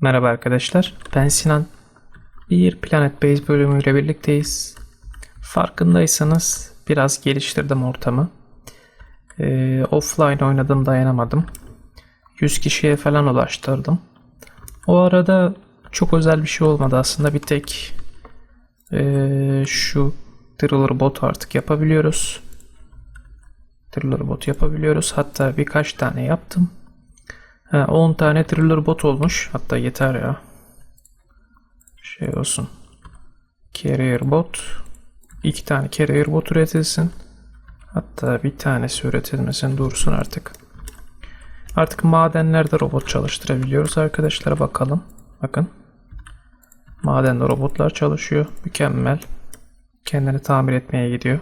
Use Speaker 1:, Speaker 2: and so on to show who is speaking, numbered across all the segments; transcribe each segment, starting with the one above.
Speaker 1: Merhaba arkadaşlar, ben Sinan. Bir Planet Base bölümüyle birlikteyiz. Farkındaysanız biraz geliştirdim ortamı. Ee, offline oynadım dayanamadım. 100 kişiye falan ulaştırdım. O arada çok özel bir şey olmadı aslında bir tek ee, şu Driller bot artık yapabiliyoruz. Driller bot yapabiliyoruz. Hatta birkaç tane yaptım. Ha, 10 tane thriller bot olmuş. Hatta yeter ya. Şey olsun. Carrier bot. 2 tane carrier bot üretilsin. Hatta bir tanesi üretilmesin dursun artık. Artık madenlerde robot çalıştırabiliyoruz arkadaşlar bakalım. Bakın. Madende robotlar çalışıyor. Mükemmel. Kendini tamir etmeye gidiyor.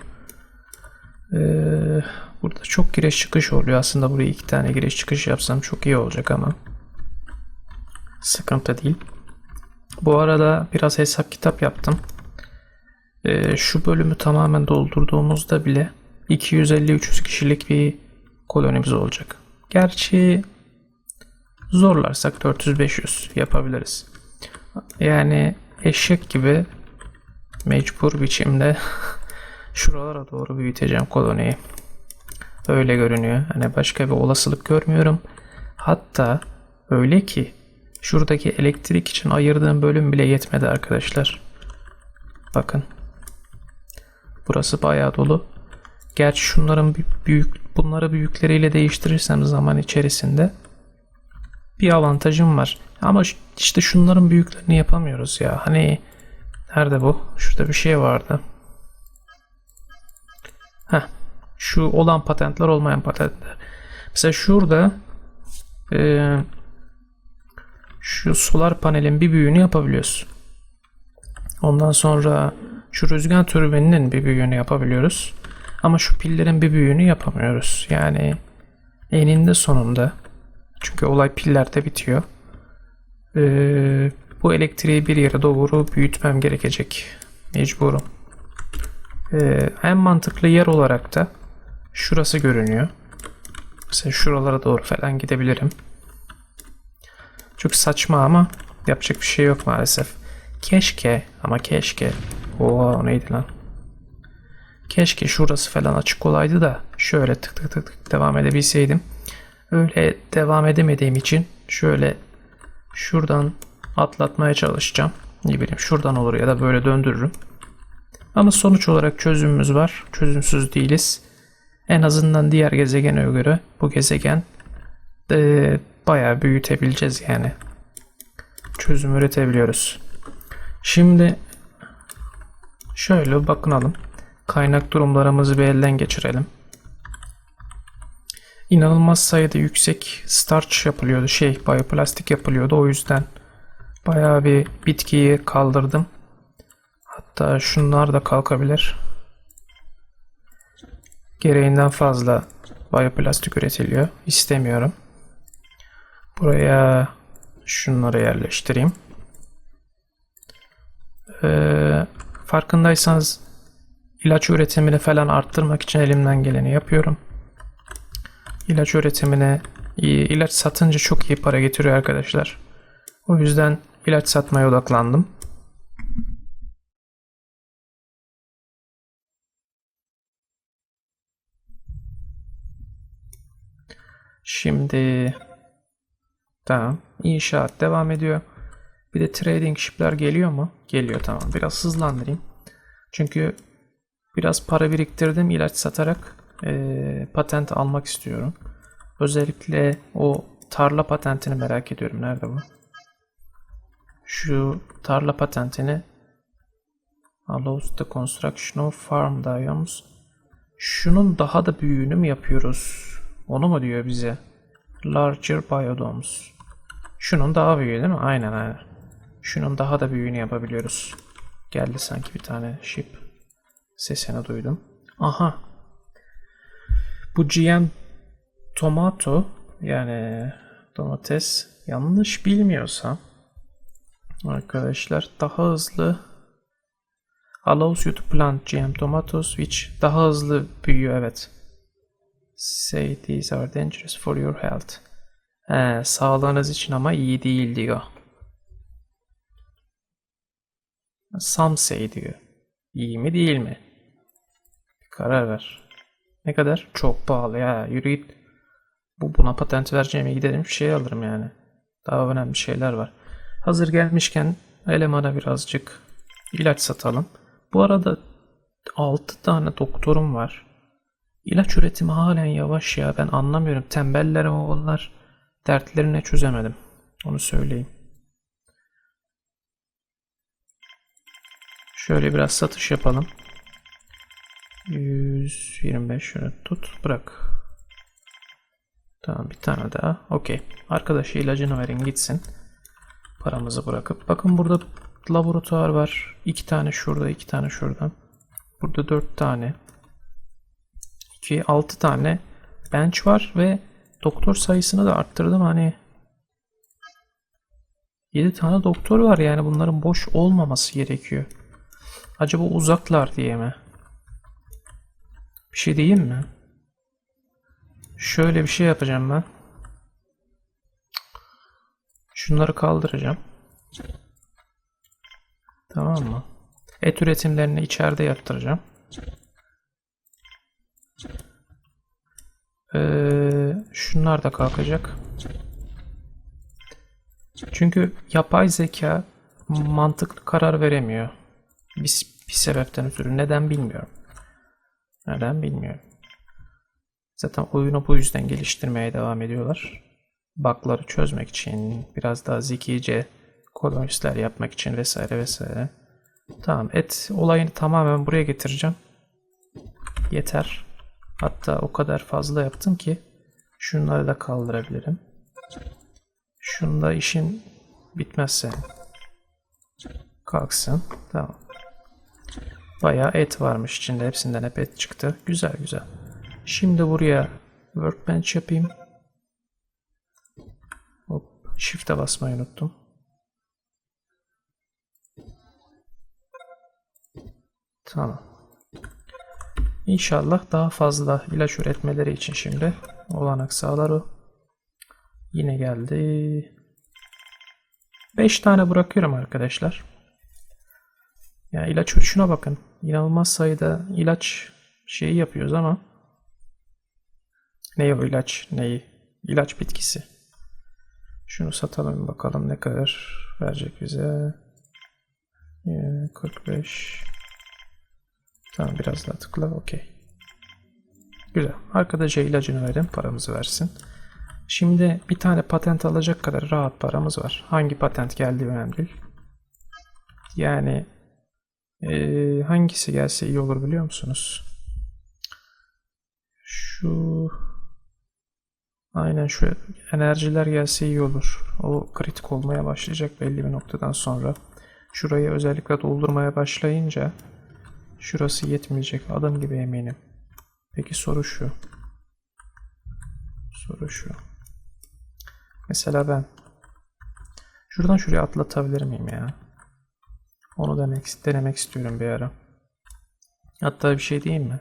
Speaker 1: Ee, burada çok giriş çıkış oluyor. Aslında buraya iki tane giriş çıkış yapsam çok iyi olacak ama sıkıntı değil. Bu arada biraz hesap kitap yaptım. Ee, şu bölümü tamamen doldurduğumuzda bile 250-300 kişilik bir kolonimiz olacak. Gerçi zorlarsak 400-500 yapabiliriz. Yani eşek gibi mecbur biçimde şuralara doğru büyüteceğim koloniyi. Öyle görünüyor. Hani başka bir olasılık görmüyorum. Hatta öyle ki şuradaki elektrik için ayırdığım bölüm bile yetmedi arkadaşlar. Bakın. Burası bayağı dolu. Gerçi şunların büyük bunları büyükleriyle değiştirirsem zaman içerisinde bir avantajım var. Ama işte şunların büyüklerini yapamıyoruz ya. Hani nerede bu? Şurada bir şey vardı. Heh, şu olan patentler olmayan patentler. Mesela şurada e, şu solar panelin bir büyüğünü yapabiliyoruz. Ondan sonra şu rüzgar türbininin bir büyüğünü yapabiliyoruz. Ama şu pillerin bir büyüğünü yapamıyoruz. Yani eninde sonunda çünkü olay pillerde bitiyor. Ee, bu elektriği bir yere doğru büyütmem gerekecek. Mecburum. Ee, en mantıklı yer olarak da şurası görünüyor. Mesela şuralara doğru falan gidebilirim. Çok saçma ama yapacak bir şey yok maalesef. Keşke ama keşke. Oha o neydi lan? Keşke şurası falan açık olaydı da şöyle tık tık tık tık devam edebilseydim. Öyle devam edemediğim için şöyle şuradan atlatmaya çalışacağım. Ne bileyim şuradan olur ya da böyle döndürürüm. Ama sonuç olarak çözümümüz var. Çözümsüz değiliz. En azından diğer gezegene göre bu gezegen de bayağı büyütebileceğiz yani. Çözüm üretebiliyoruz. Şimdi şöyle bakınalım. Kaynak durumlarımızı bir elden geçirelim. İnanılmaz sayıda yüksek starch yapılıyordu. Şey, bioplastik yapılıyordu. O yüzden bayağı bir bitkiyi kaldırdım. Hatta şunlar da kalkabilir. Gereğinden fazla bioplastik üretiliyor. İstemiyorum. Buraya şunları yerleştireyim. Ee, farkındaysanız ilaç üretimini falan arttırmak için elimden geleni yapıyorum. İlaç üretimine ilaç satınca çok iyi para getiriyor arkadaşlar. O yüzden ilaç satmaya odaklandım. Şimdi tamam. İnşaat devam ediyor. Bir de trading ship'ler geliyor mu? Geliyor tamam. Biraz hızlandırayım. Çünkü biraz para biriktirdim ilaç satarak e, patent almak istiyorum. Özellikle o tarla patentini merak ediyorum. Nerede bu? Şu tarla patentini allows the construction of farm biomes. Şunun daha da büyüğünü mü yapıyoruz? Onu mu diyor bize? Larger biodomes. Şunun daha büyüğü değil mi? Aynen aynen. Şunun daha da büyüğünü yapabiliyoruz. Geldi sanki bir tane ship. Sesini duydum. Aha. Bu GM tomato yani domates yanlış bilmiyorsam arkadaşlar daha hızlı allows you to plant GM tomatoes which daha hızlı büyüyor evet. Say these are dangerous for your health. He, sağlığınız için ama iyi değil diyor. Some say diyor. İyi mi değil mi? Karar ver. Ne kadar? Çok pahalı ya. Yürü git. Bu buna patent vereceğime gidelim bir şey alırım yani. Daha önemli şeyler var. Hazır gelmişken elemana birazcık ilaç satalım. Bu arada 6 tane doktorum var. İlaç üretimi halen yavaş ya. Ben anlamıyorum. Tembeller ama onlar dertlerini çözemedim. Onu söyleyeyim. Şöyle biraz satış yapalım. 125 şöyle tut bırak. Tamam bir tane daha. Okey. Arkadaşı ilacını verin gitsin. Paramızı bırakıp. Bakın burada laboratuvar var. İki tane şurada, iki tane şurada. Burada dört tane. 2, 6 tane bench var ve doktor sayısını da arttırdım. Hani 7 tane doktor var yani bunların boş olmaması gerekiyor. Acaba uzaklar diye mi? Bir şey diyeyim mi? Şöyle bir şey yapacağım ben. Şunları kaldıracağım. Tamam mı? Et üretimlerini içeride yaptıracağım. Ee, şunlar da kalkacak. Çünkü yapay zeka mantıklı karar veremiyor. Bir, bir sebepten ötürü. Neden bilmiyorum. Neden bilmiyorum. Zaten oyunu bu yüzden geliştirmeye devam ediyorlar. Bug'ları çözmek için, biraz daha zekice kolonistler yapmak için vesaire vesaire. Tamam et olayını tamamen buraya getireceğim. Yeter. Hatta o kadar fazla yaptım ki şunları da kaldırabilirim. Şunda işin bitmezse kalksın. Tamam. Bayağı et varmış içinde. Hepsinden hep et çıktı. Güzel güzel. Şimdi buraya workbench yapayım. Hop, shift'e basmayı unuttum. Tamam. İnşallah daha fazla ilaç üretmeleri için şimdi olanak sağlar o. Yine geldi. 5 tane bırakıyorum arkadaşlar. Ya ilaç ölçüne bakın. İnanılmaz sayıda ilaç şeyi yapıyoruz ama ne o ilaç neyi? İlaç bitkisi. Şunu satalım bakalım ne kadar verecek bize. Ee, 45 Tamam biraz daha tıkla. Okey. Güzel. Arkadaşa ilacını verin. Paramızı versin. Şimdi bir tane patent alacak kadar rahat paramız var. Hangi patent geldiği önemli değil. Yani ee, hangisi gelse iyi olur biliyor musunuz? Şu aynen şu enerjiler gelse iyi olur. O kritik olmaya başlayacak belli bir noktadan sonra. Şurayı özellikle doldurmaya başlayınca Şurası yetmeyecek. Adam gibi eminim. Peki soru şu. Soru şu. Mesela ben şuradan şuraya atlatabilir miyim ya? Onu demek, denemek istiyorum bir ara. Hatta bir şey diyeyim mi?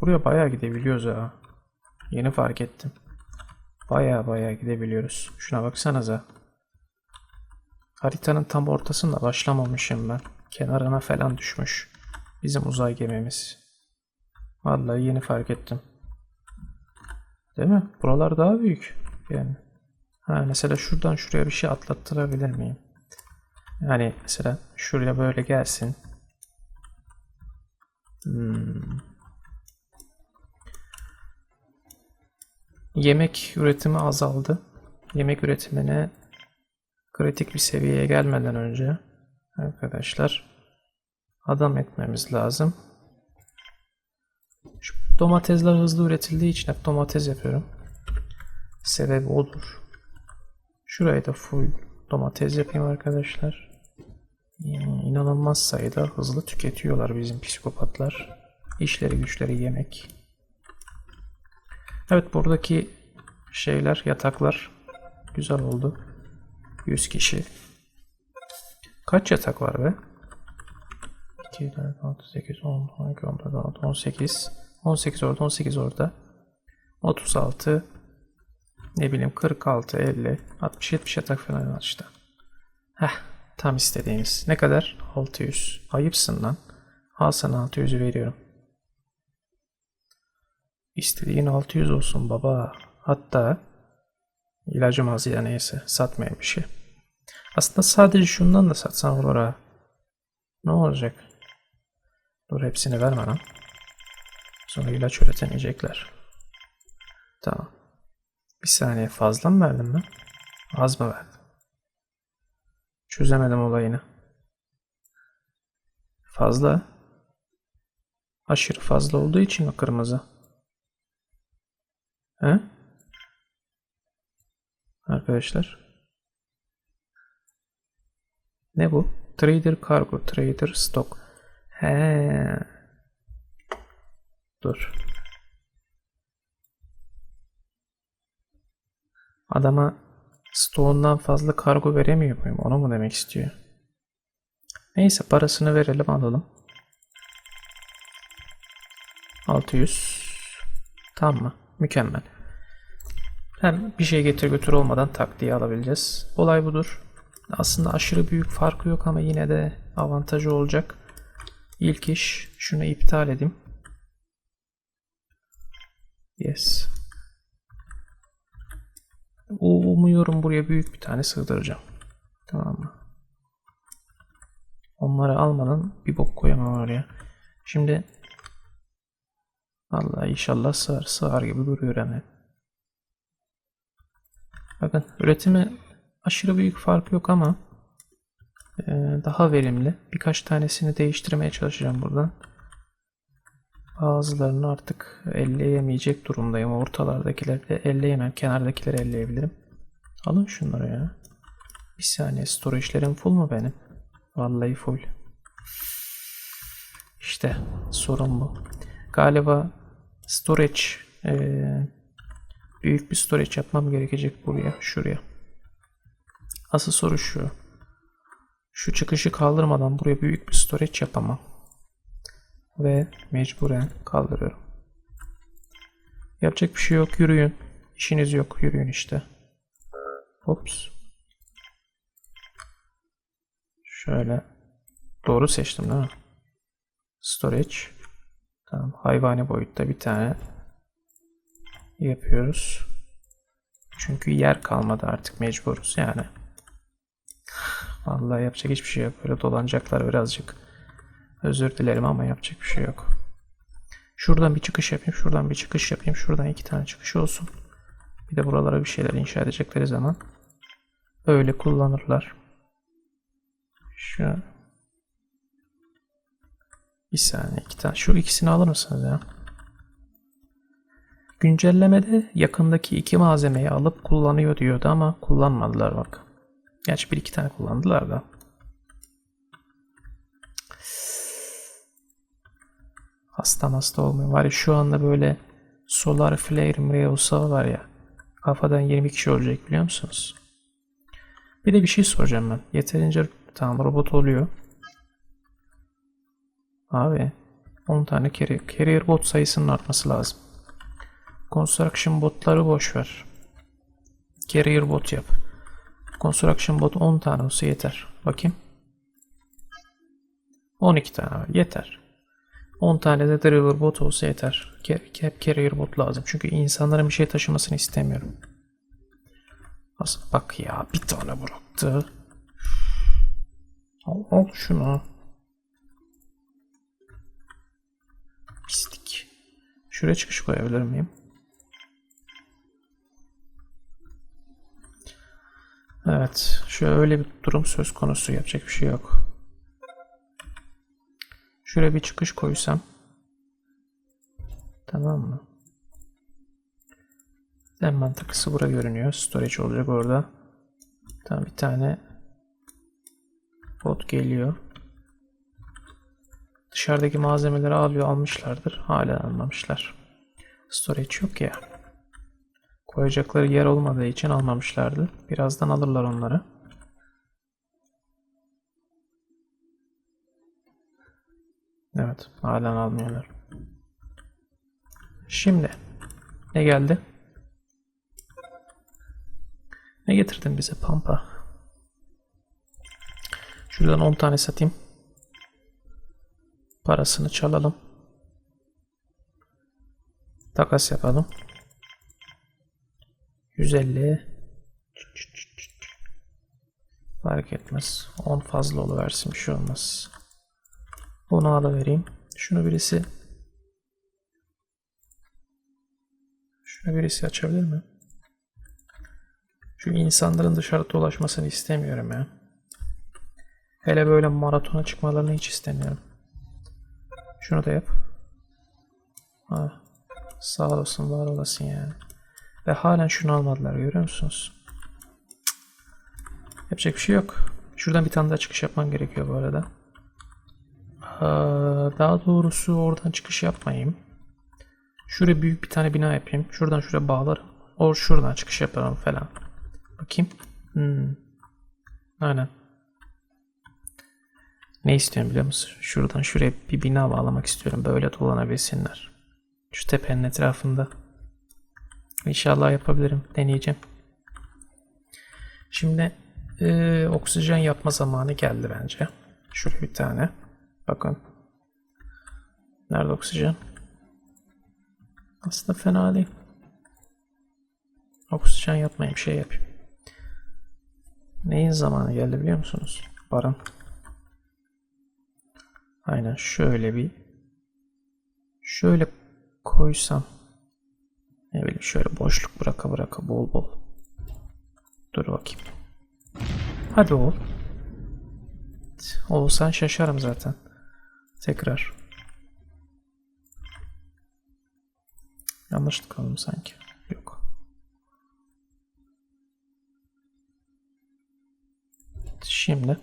Speaker 1: Buraya bayağı gidebiliyoruz ha. Yeni fark ettim. Bayağı bayağı gidebiliyoruz. Şuna baksanıza. Haritanın tam ortasında başlamamışım ben. Kenarına falan düşmüş. Bizim uzay gemimiz. Vallahi yeni fark ettim. Değil mi? Buralar daha büyük. Yani. Ha mesela şuradan şuraya bir şey atlattırabilir miyim? Yani mesela şuraya böyle gelsin. Hmm. Yemek üretimi azaldı. Yemek üretimine kritik bir seviyeye gelmeden önce arkadaşlar adam etmemiz lazım. Şu domatesler hızlı üretildiği için hep domates yapıyorum. Sebebi odur. Şurayı da full domates yapayım arkadaşlar. Yani inanılmaz sayıda hızlı tüketiyorlar bizim psikopatlar. İşleri güçleri yemek. Evet buradaki şeyler yataklar güzel oldu. 100 kişi. Kaç yatak var be? 2, 4, 6, 8, 10, 12, 14, 16, 18. 18 orada 18 orada. 36 ne bileyim 46 50 60 70 yatak falan var işte. Heh tam istediğimiz. Ne kadar? 600. Ayıpsın lan. Al sana 600'ü veriyorum. İstediğin 600 olsun baba. Hatta ilacım az ya neyse satmayan bir şey. Aslında sadece şundan da satsan olur ha. Ne olacak? Dur hepsini verme lan. Sonra ilaç üretemeyecekler. Tamam. Bir saniye fazla mı verdim ben? Az mı verdim? Çözemedim olayını. Fazla. Aşırı fazla olduğu için mi kırmızı? He? Arkadaşlar. Ne bu? Trader Cargo, Trader Stock. He. Dur. Adama stoğundan fazla kargo veremiyor muyum? Onu mu demek istiyor? Neyse parasını verelim alalım. 600. Tamam mı? Mükemmel. Hem bir şey getir götür olmadan tak diye alabileceğiz. Olay budur. Aslında aşırı büyük farkı yok ama yine de avantajı olacak. İlk iş şunu iptal edeyim. Yes. Umuyorum buraya büyük bir tane sığdıracağım. Tamam mı? Onları almadan bir bok koyamam oraya. Şimdi Allah inşallah sığar. Sığar gibi duruyor hemen. Bakın üretimi aşırı büyük fark yok ama e, daha verimli. Birkaç tanesini değiştirmeye çalışacağım buradan. Bazılarını artık elleyemeyecek durumdayım. Ortalardakileri de elleyemem. Kenardakileri elleyebilirim. Alın şunları ya. Bir saniye storage'lerim full mu benim? Vallahi full. İşte sorun bu. Galiba storage eee, büyük bir storage yapmam gerekecek buraya, şuraya. Asıl soru şu. Şu çıkışı kaldırmadan buraya büyük bir storage yapamam. Ve mecburen kaldırıyorum. Yapacak bir şey yok, yürüyün. İşiniz yok, yürüyün işte. Hops. Şöyle. Doğru seçtim değil mi? Storage. Tamam. Hayvani boyutta bir tane yapıyoruz. Çünkü yer kalmadı artık mecburuz yani. Vallahi yapacak hiçbir şey yok. Böyle dolanacaklar birazcık. Özür dilerim ama yapacak bir şey yok. Şuradan bir çıkış yapayım. Şuradan bir çıkış yapayım. Şuradan iki tane çıkış olsun. Bir de buralara bir şeyler inşa edecekleri zaman öyle kullanırlar. Şu bir saniye iki tane. Şu ikisini alır mısınız ya? Güncellemede yakındaki iki malzemeyi alıp kullanıyor diyordu ama kullanmadılar bak. Gerçi bir iki tane kullandılar da. Hasta hasta olmuyor. Var ya şu anda böyle Solar Flare mire olsa var ya kafadan 20 kişi olacak biliyor musunuz? Bir de bir şey soracağım ben. Yeterince tamam robot oluyor. Abi 10 tane carrier, carrier bot sayısının artması lazım. Construction botları boş ver. Carrier bot yap. Construction bot 10 tane olsa yeter. Bakayım. 12 tane var. Yeter. 10 tane de driver bot olsa yeter. Hep carrier bot lazım. Çünkü insanların bir şey taşımasını istemiyorum. Nasıl? Bak ya bir tane bıraktı. Al, al şunu. Pislik. Şuraya çıkış koyabilir miyim? Evet. Şöyle bir durum söz konusu. Yapacak bir şey yok. Şuraya bir çıkış koysam. Tamam mı? En mantıklısı bura görünüyor. Storage olacak orada. Tamam bir tane bot geliyor. Dışarıdaki malzemeleri alıyor almışlardır. Hala almamışlar. Storage yok ya. Koyacakları yer olmadığı için almamışlardı. Birazdan alırlar onları. Evet, halen almıyorlar. Şimdi ne geldi? Ne getirdin bize pampa? Şuradan 10 tane satayım. Parasını çalalım. Takas yapalım. 150 Fark etmez. 10 fazla oluversin bir şey olmaz. Bunu alıvereyim. Şunu birisi Şunu birisi açabilir mi? Çünkü insanların dışarı dolaşmasını istemiyorum ya. Hele böyle maratona çıkmalarını hiç istemiyorum. Şunu da yap. Ha, sağ olasın, var olasın yani. Ve halen şunu almadılar görüyor musunuz? Yapacak bir şey yok. Şuradan bir tane daha çıkış yapmam gerekiyor bu arada. Aa, Daha doğrusu oradan çıkış yapmayayım. Şuraya büyük bir tane bina yapayım. Şuradan şuraya bağlarım. O şuradan çıkış yaparım falan. Bakayım. Hmm. Aynen. Ne istiyorum biliyor musun? Şuradan şuraya bir bina bağlamak istiyorum. Böyle dolanabilsinler. Şu tepenin etrafında. İnşallah yapabilirim. Deneyeceğim. Şimdi e, oksijen yapma zamanı geldi bence. Şuraya bir tane. Bakın. Nerede oksijen? Aslında fena değil. Oksijen yapmayayım şey yapayım. Neyin zamanı geldi biliyor musunuz? Barın. Aynen şöyle bir şöyle koysam ne bileyim şöyle boşluk bıraka bıraka bol bol. Dur bakayım. Hadi ol. Olsan şaşarım zaten. Tekrar. Yanlışlık aldım sanki. Yok. Şimdi.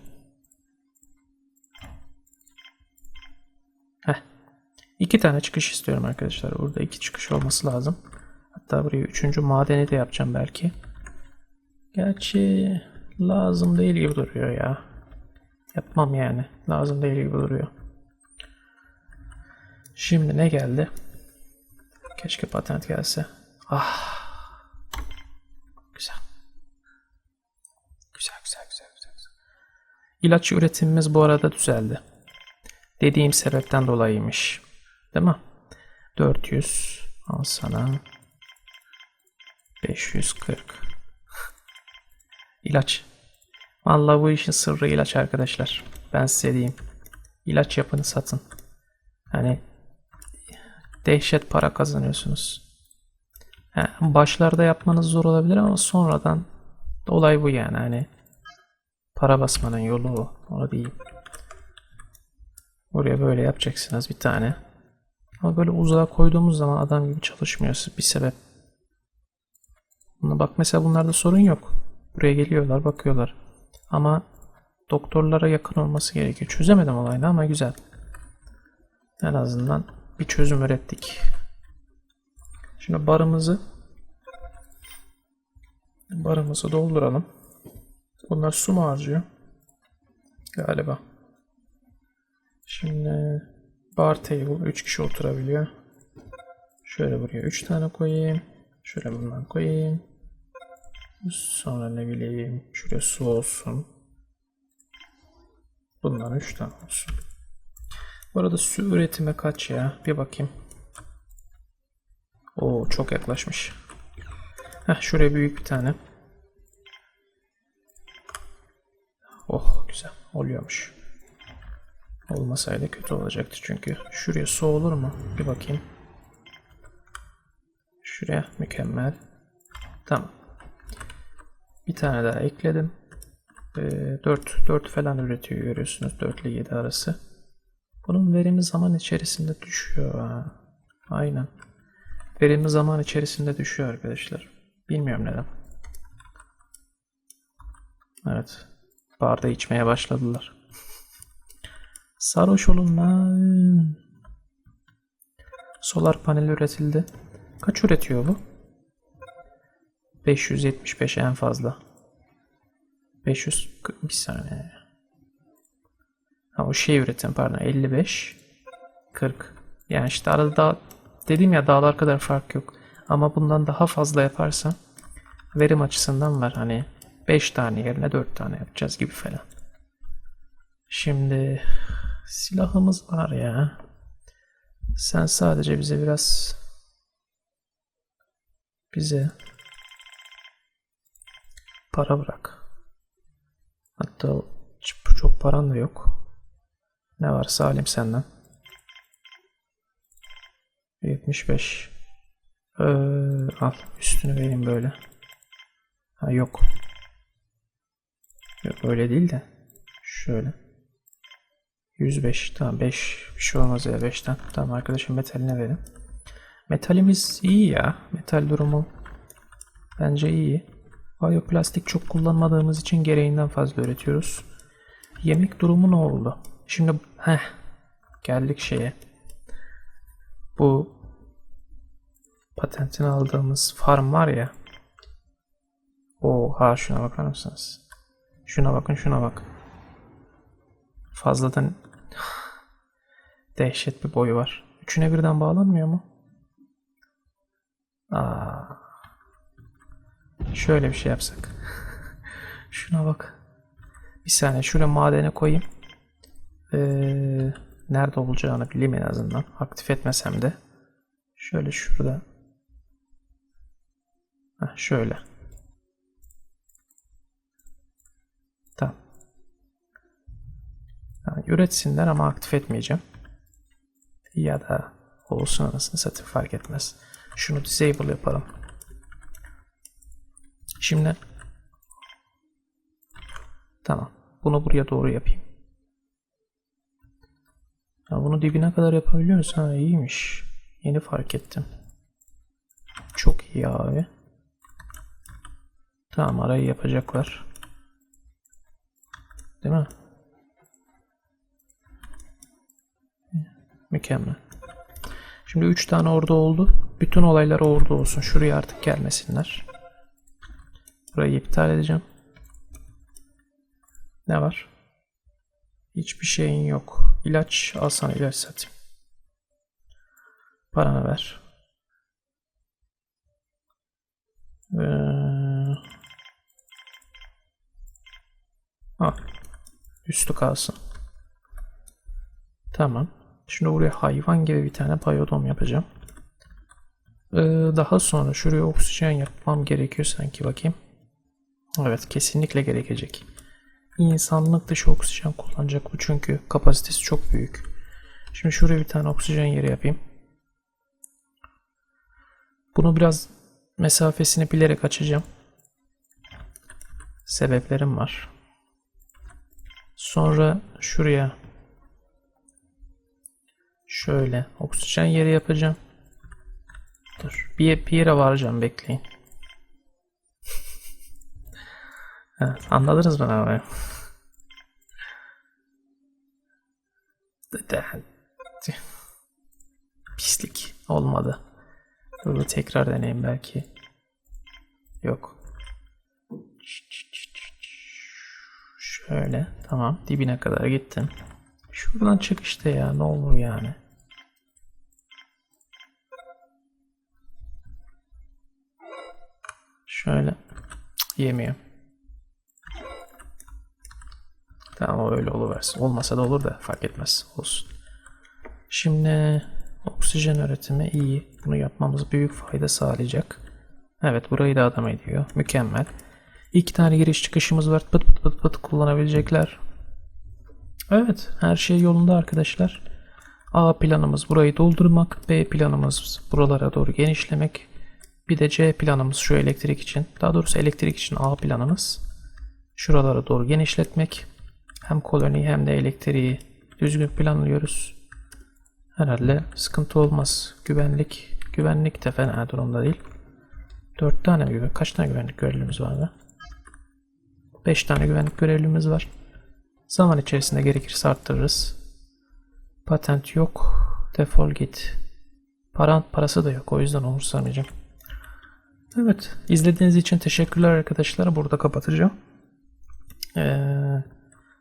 Speaker 1: Heh. İki tane çıkış istiyorum arkadaşlar. Burada iki çıkış olması lazım. Hatta buraya üçüncü madeni de yapacağım belki. Gerçi lazım değil gibi duruyor ya. Yapmam yani. Lazım değil gibi duruyor. Şimdi ne geldi? Keşke patent gelse. Ah. Güzel. Güzel güzel güzel güzel. İlaç üretimimiz bu arada düzeldi. Dediğim sebepten dolayıymış. Değil mi? 400 al sana 540 İlaç. Vallahi bu işin sırrı ilaç arkadaşlar. Ben size diyeyim. İlaç yapını satın. Hani dehşet para kazanıyorsunuz. Ha, başlarda yapmanız zor olabilir ama sonradan olay bu yani hani para basmanın yolu o. Onu diyeyim. Buraya böyle yapacaksınız bir tane. Ama böyle uzağa koyduğumuz zaman adam gibi çalışmıyor bir sebep. Buna bak mesela bunlarda sorun yok. Buraya geliyorlar bakıyorlar. Ama doktorlara yakın olması gerekiyor. Çözemedim olayını ama güzel. En azından bir çözüm ürettik. Şimdi barımızı barımızı dolduralım. Bunlar su mu harcıyor? Galiba. Şimdi bar table 3 kişi oturabiliyor. Şöyle buraya 3 tane koyayım. Şöyle bundan koyayım. Sonra ne bileyim şuraya su olsun. Bundan 3 tane olsun. Bu arada su üretimi kaç ya? Bir bakayım. Oo çok yaklaşmış. Heh, şuraya büyük bir tane. Oh güzel oluyormuş. Olmasaydı kötü olacaktı çünkü. Şuraya su olur mu? Bir bakayım. Şuraya mükemmel. Tamam. Bir tane daha ekledim. Ee, 4, 4 falan üretiyor görüyorsunuz. 4 ile 7 arası. Bunun verimi zaman içerisinde düşüyor. Ha. Aynen. Verimi zaman içerisinde düşüyor arkadaşlar. Bilmiyorum neden. Evet. Barda içmeye başladılar. Sarhoş olun lan. Solar panel üretildi. Kaç üretiyor bu? 575 en fazla. 500 bir saniye. Ha o şey üretim pardon 55 40. Yani işte arada daha Dedim ya dağlar kadar fark yok. Ama bundan daha fazla yaparsam verim açısından var. Hani 5 tane yerine 4 tane yapacağız gibi falan. Şimdi silahımız var ya. Sen sadece bize biraz bize para bırak. Hatta çok, paran da yok. Ne varsa alayım senden. 75. Ee, al üstünü vereyim böyle. Ha yok. Yok öyle değil de. Şöyle. 105. Tamam 5. Bir şey olmaz ya 5'ten. Tamam arkadaşım metaline verin. Metalimiz iyi ya. Metal durumu bence iyi. Bioplastik çok kullanmadığımız için gereğinden fazla üretiyoruz. Yemek durumu ne oldu? Şimdi heh, geldik şeye. Bu patentini aldığımız farm var ya. Oha şuna bakar mısınız? Şuna bakın şuna bak. Fazladan dehşet bir boyu var. Üçüne birden bağlanmıyor mu? Aa. Şöyle bir şey yapsak. Şuna bak. Bir saniye şöyle madene koyayım. Ee, nerede olacağını bileyim en azından. Aktif etmesem de. Şöyle şurada. Heh, şöyle. Tamam. Yani üretsinler ama aktif etmeyeceğim. Ya da olsun anasını satayım fark etmez. Şunu disable yapalım. Şimdi tamam. Bunu buraya doğru yapayım. Ya bunu dibine kadar yapabiliyoruz. Ha iyiymiş. Yeni fark ettim. Çok iyi abi. Tamam arayı yapacaklar. Değil mi? Mükemmel. Şimdi 3 tane ordu oldu. Bütün olaylar ordu olsun. Şuraya artık gelmesinler. Burayı iptal edeceğim. Ne var? Hiçbir şeyin yok. İlaç alsana ilaç satayım. Paranı ver. Ee... Ah. Üstü kalsın. Tamam. Şimdi buraya hayvan gibi bir tane payodom yapacağım. Ee, daha sonra şuraya oksijen yapmam gerekiyor sanki bakayım. Evet kesinlikle gerekecek. İnsanlık dışı oksijen kullanacak bu çünkü kapasitesi çok büyük. Şimdi şuraya bir tane oksijen yeri yapayım. Bunu biraz mesafesini bilerek açacağım. Sebeplerim var. Sonra şuraya şöyle oksijen yeri yapacağım. Dur. Bir, bir yere varacağım bekleyin. Evet, anladınız mı abi? Pislik olmadı. Dur tekrar deneyeyim belki. Yok. Şöyle tamam dibine kadar gittin. Şuradan çık işte ya ne olur yani. Şöyle yemiyor. Tamam o öyle oluversin. Olmasa da olur da fark etmez. Olsun. Şimdi oksijen üretimi iyi. Bunu yapmamız büyük fayda sağlayacak. Evet burayı da adam ediyor. Mükemmel. İki tane giriş çıkışımız var. Pıt pıt pıt pıt kullanabilecekler. Evet her şey yolunda arkadaşlar. A planımız burayı doldurmak. B planımız buralara doğru genişlemek. Bir de C planımız şu elektrik için. Daha doğrusu elektrik için A planımız. Şuralara doğru genişletmek. Hem koloniyi hem de elektriği düzgün planlıyoruz. Herhalde sıkıntı olmaz. Güvenlik güvenlik de fena durumda değil. 4 tane mi güven kaç tane güvenlik görevlimiz var da? 5 tane güvenlik görevlimiz var. Zaman içerisinde gerekirse arttırırız. Patent yok. Defol git. Paran parası da yok. O yüzden umursamayacağım. Evet. izlediğiniz için teşekkürler arkadaşlar. Burada kapatacağım. Ee,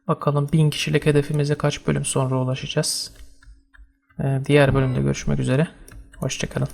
Speaker 1: bakalım 1000 kişilik hedefimize kaç bölüm sonra ulaşacağız. Ee, diğer bölümde görüşmek üzere. Hoşçakalın.